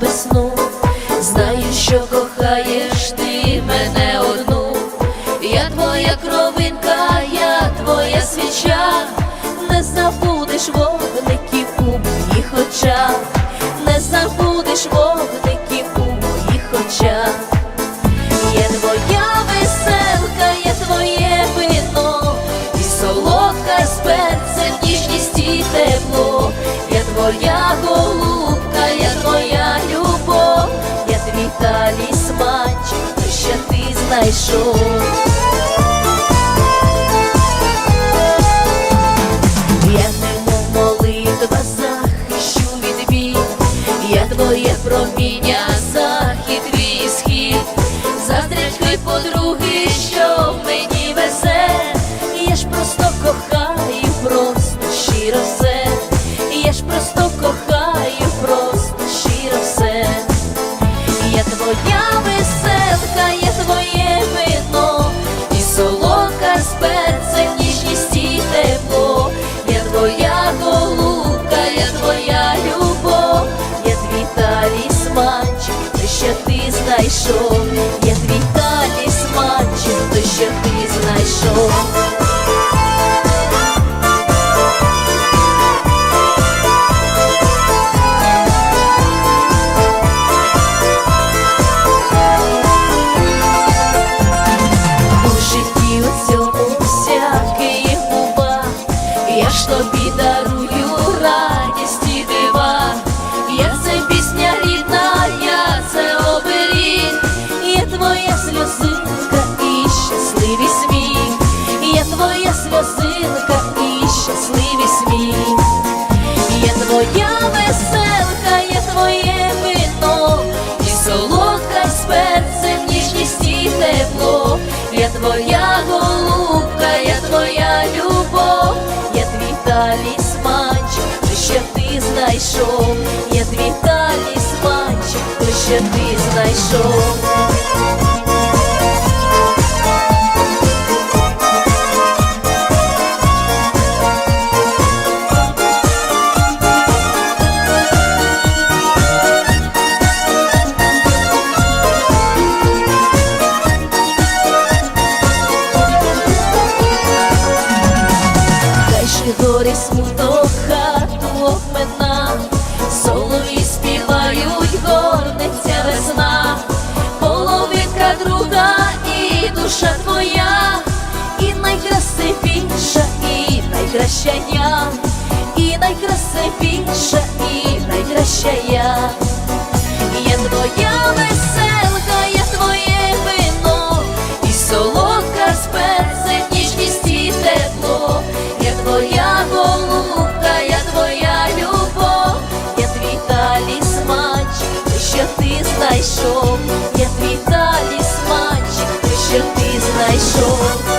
весну, знаю, що кохаєш ти мене одну. Я твоя кровинка, я твоя свіча, не забудеш вогників у моїх очах, не забудеш вогників у моїх очах. Є твоя веселка, є твоє вино, і солодка з і тепло, я твоя голубка, знайшов. Я немов молитва захищу від бій, я твоє проміння, дарую радість і дива, я це пісня рідна, я це оберіг, я твоя сльозинка і щасливий сміх, я твоя сльозинка і щасливий сміх, я твоя веселка, я твоє вино, і солодка з перцем, ніжність і тепло, я твоя знайшов, я твій талісманчик, той, що ти знайшов. Хай же гори смуток горниться весна, половинка друга і душа твоя, і найкрасивіша, і найкраща я, і найкрасивіша, і найкраща я. є твоя веселка, знайшов, я твій талісманчик, те, що ти знайшов.